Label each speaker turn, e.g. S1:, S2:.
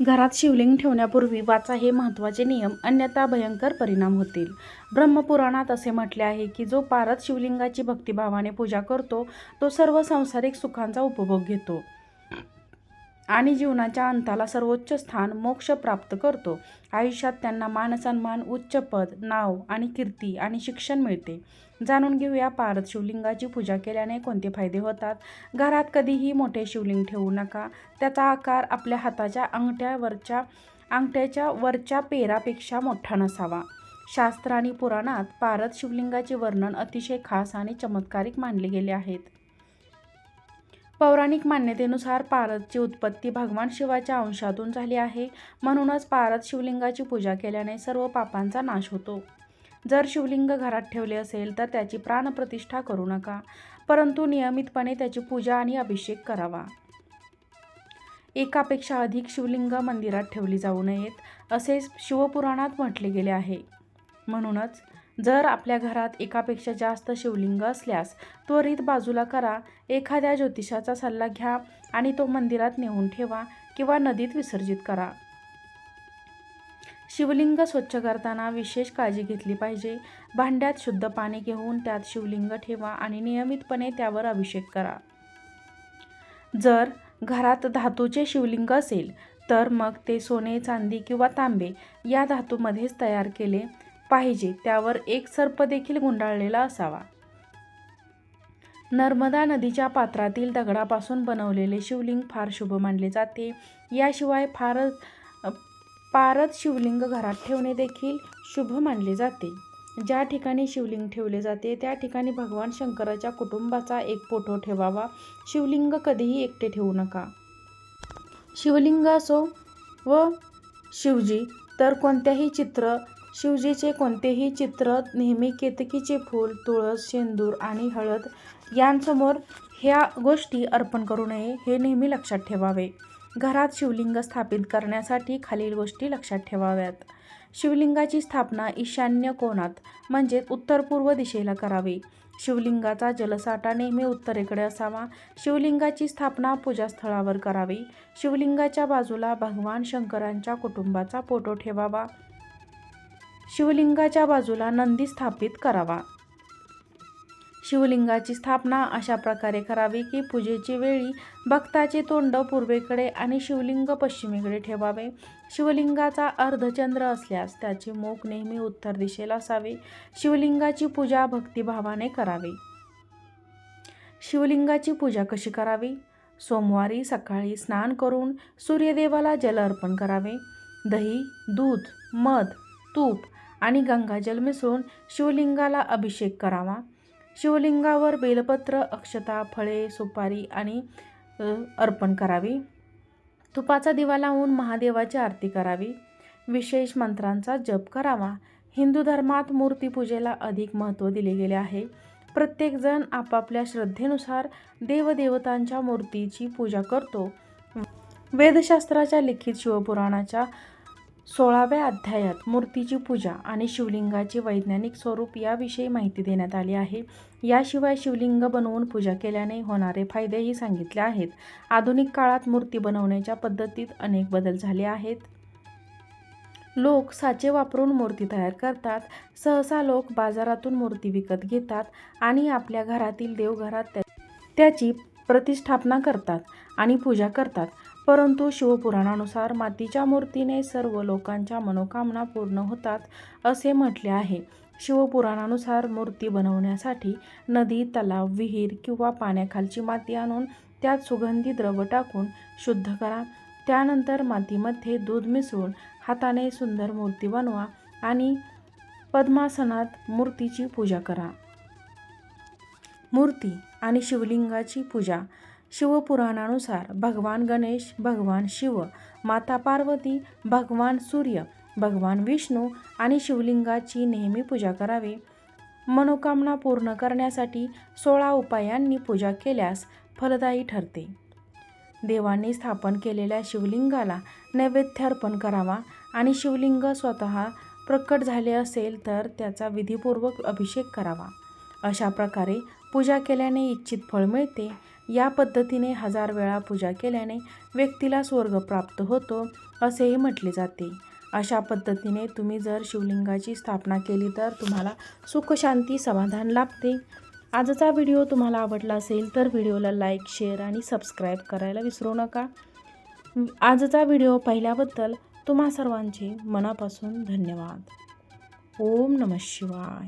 S1: घरात शिवलिंग ठेवण्यापूर्वी वाचा हे महत्त्वाचे नियम अन्यथा भयंकर परिणाम होतील. ब्रह्मपुराणात असे म्हटले आहे की जो पारत शिवलिंगाची भक्तिभावाने पूजा करतो तो सर्व सांसारिक सुखांचा उपभोग घेतो. आणि जीवनाच्या अंताला सर्वोच्च स्थान मोक्ष प्राप्त करतो. आयुष्यात त्यांना मानसन्मान उच्च पद नाव आणि कीर्ती आणि शिक्षण मिळते. जाणून घेऊया पारद शिवलिंगाची पूजा केल्याने कोणते फायदे होतात? घरात कधीही मोठे शिवलिंग ठेवू नका. त्याचा आकार आपल्या हाताच्या अंगठ्यावरच्या अंगठ्याच्या वरच्या पेरापेक्षा मोठा नसावा. शास्त्र आणि पुराणात पारद शिवलिंगाचे वर्णन अतिशय खास आणि चमत्कारिक मानले गेले आहेत. पौराणिक मान्यतेनुसार पारदची उत्पत्ती भगवान शिवाच्या अंशातून झाली आहे. म्हणूनच पारद शिवलिंगाची पूजा केल्याने सर्व पापांचा नाश होतो. जर शिवलिंग घरात ठेवले असेल तर त्याची प्राणप्रतिष्ठा करू नका. परंतु नियमितपणे त्याची पूजा आणि अभिषेक करावा. एकापेक्षा अधिक शिवलिंग मंदिरात ठेवली जाऊ नयेत असे शिवपुराणात म्हटले गेले आहे. म्हणूनच जर आपल्या घरात एकापेक्षा जास्त शिवलिंग असल्यास त्वरित बाजूला करा एखाद्या ज्योतिषाचा सल्ला घ्या आणि तो मंदिरात नेऊन ठेवा किंवा नदीत विसर्जित करा. शिवलिंग स्वच्छ करताना विशेष काळजी घेतली पाहिजे. भांड्यात शुद्ध पाणी घेऊन त्यात शिवलिंग ठेवा आणि नियमितपणे त्यावर अभिषेक करा. जर घरात धातूचे शिवलिंग असेल तर मग ते सोने चांदी किंवा तांबे या धातूमध्येच तयार केले पाहिजे त्यावर एक सर्प देखील गुंडाळलेला असावा. नर्मदा नदीच्या पात्रातील दगडापासून बनवलेले शिवलिंग फार शुभ मानले जाते. याशिवाय फारच पारद शिवलिंग घरात ठेवणे देखील शुभ मानले जाते. ज्या ठिकाणी शिवलिंग ठेवले जाते त्या ठिकाणी भगवान शंकराच्या कुटुंबाचा एक फोटो ठेवावा. शिवलिंग कधीही एकटे ठेवू नका. शिवलिंग असो व शिवजी तर कोणत्याही चित्र शिवजीचे कोणतेही चित्र नेहमी केतकीचे फूल तुळस शेंदूर आणि हळद यांसमोर ह्या गोष्टी अर्पण करू नये हे नेहमी लक्षात ठेवावे. घरात शिवलिंग स्थापित करण्यासाठी खालील गोष्टी लक्षात ठेवाव्यात. शिवलिंगाची स्थापना ईशान्य कोणात म्हणजेच उत्तर पूर्व दिशेला करावी. शिवलिंगाचा जलसाठा नेहमी उत्तरेकडे असावा. शिवलिंगाची स्थापना पूजास्थळावर करावी. शिवलिंगाच्या बाजूला भगवान शंकरांच्या कुटुंबाचा फोटो ठेवावा. शिवलिंगाच्या बाजूला नंदी स्थापित करावा. शिवलिंगाची स्थापना अशा प्रकारे करावी की पूजेची वेळी भक्ताचे तोंड पूर्वेकडे आणि शिवलिंग पश्चिमेकडे ठेवावे. शिवलिंगाचा अर्धचंद्र असल्यास त्याचे मुख नेहमी उत्तर दिशेला असावे. शिवलिंगाची पूजा भक्तिभावाने करावी. शिवलिंगाची पूजा कशी करावी? सोमवारी सकाळी स्नान करून सूर्यदेवाला जल अर्पण करावे. दही दूध मध तूप आणि गंगाजल मिसळून शिवलिंगाला अभिषेक करावा. शिवलिंगावर बेलपत्र अक्षता फळे सुपारी आणि अर्पण करावी. तुपाचा दिवा लावून महादेवाची आरती करावी. विशेष मंत्रांचा जप करावा. हिंदू धर्मात मूर्तीपूजेला अधिक महत्त्व दिले गेले आहे. प्रत्येकजण आपापल्या श्रद्धेनुसार देवदेवतांच्या मूर्तीची पूजा करतो. वेदशास्त्राच्या लिखित शिवपुराणाच्या सोळाव्या अध्यायात मूर्तीची पूजा आणि शिवलिंगाचे वैज्ञानिक स्वरूप याविषयी माहिती देण्यात आली आहे. याशिवाय शिवलिंग बनवून पूजा केल्याने होणारे फायदेही सांगितले आहेत. आधुनिक काळात मूर्ती बनवण्याच्या पद्धतीत अनेक बदल झाले आहेत. लोक साचे वापरून मूर्ती तयार करतात. सहसा लोक बाजारातून मूर्ती विकत घेतात आणि आपल्या घरातील देवघरात त्या त्याची प्रतिष्ठापना करतात आणि पूजा करतात. परंतु शिवपुराणानुसार मातीच्या मूर्तीने सर्व लोकांच्या मनोकामना पूर्ण होतात असे म्हटले आहे. शिवपुराणानुसार मूर्ती बनवण्यासाठी नदी तलाव विहीर किंवा पाण्याखालची माती आणून त्यात सुगंधी द्रव टाकून शुद्ध करा. त्यानंतर मातीमध्ये दूध मिसळून हाताने सुंदर मूर्ती बनवा आणि पद्मासनात मूर्तीची पूजा करा. मूर्ती आणि शिवलिंगाची पूजा. शिवपुराणानुसार भगवान गणेश भगवान शिव माता पार्वती भगवान सूर्य भगवान विष्णू आणि शिवलिंगाची नेहमी पूजा करावी. मनोकामना पूर्ण करण्यासाठी सोळा उपायांनी पूजा केल्यास फलदायी ठरते. देवांनी स्थापन केलेल्या शिवलिंगाला नैवेद्य अर्पण करावा आणि शिवलिंग स्वतः प्रकट झाले असेल तर त्याचा विधीपूर्वक अभिषेक करावा. अशा प्रकारे पूजा केल्याने इच्छित फळ मिळते. या पद्धतीने हजार वेळा पूजा केल्याने व्यक्तीला स्वर्ग प्राप्त होतो असेही म्हटले जाते. अशा पद्धतीने तुम्ही जर शिवलिंगाची स्थापना केली तर तुम्हाला सुखशांती समाधान लाभते. आजचा व्हिडिओ तुम्हाला आवडला असेल तर व्हिडिओला लाईक शेअर आणि सबस्क्राईब करायला विसरू नका. आजचा व्हिडिओ पाहिल्याबद्दल तुम्हा सर्वांचे मनापासून धन्यवाद. ओम नम शिवाय.